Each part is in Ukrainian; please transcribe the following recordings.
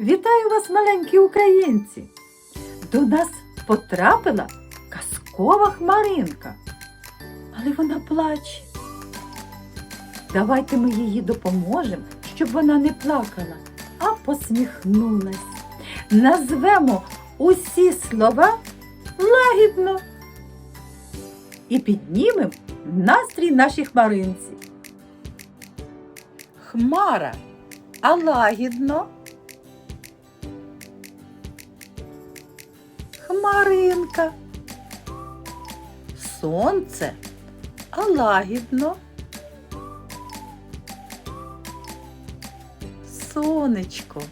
Вітаю вас, маленькі українці! До нас потрапила казкова хмаринка, але вона плаче. Давайте ми їй допоможемо, щоб вона не плакала, а посміхнулась. Назвемо усі слова лагідно і піднімемо настрій нашій хмаринці. Хмара, а лагідно. Хмаринка. Сонце, лагідно. Сонечко.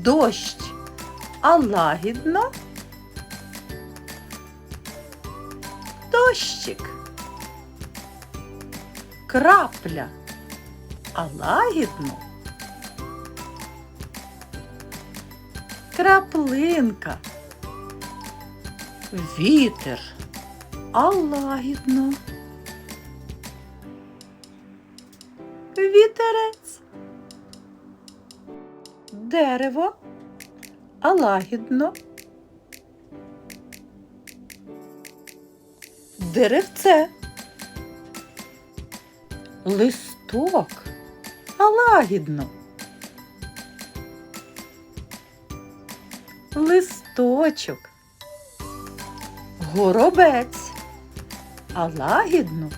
Дощ, а лагідно. Дощик. Крапля, а лагідно. Краплинка. Вітер, а лагідно. Вітерець. Дерево, а лагідно. Деревце. Листок, а лагідно. Листочок. Горобець, а лагідно.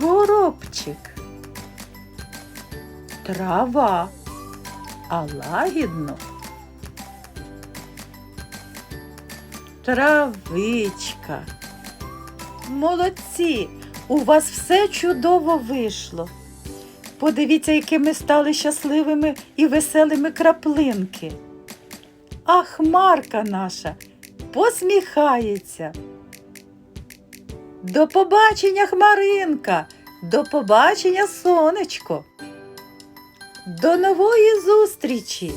Горобчик. Трава, а лагідно. Травичка. Молодці! У вас все чудово вийшло. Подивіться, якими стали щасливими і веселими краплинки. А хмарка наша посміхається. До побачення, хмаринка, до побачення, сонечко. До нової зустрічі!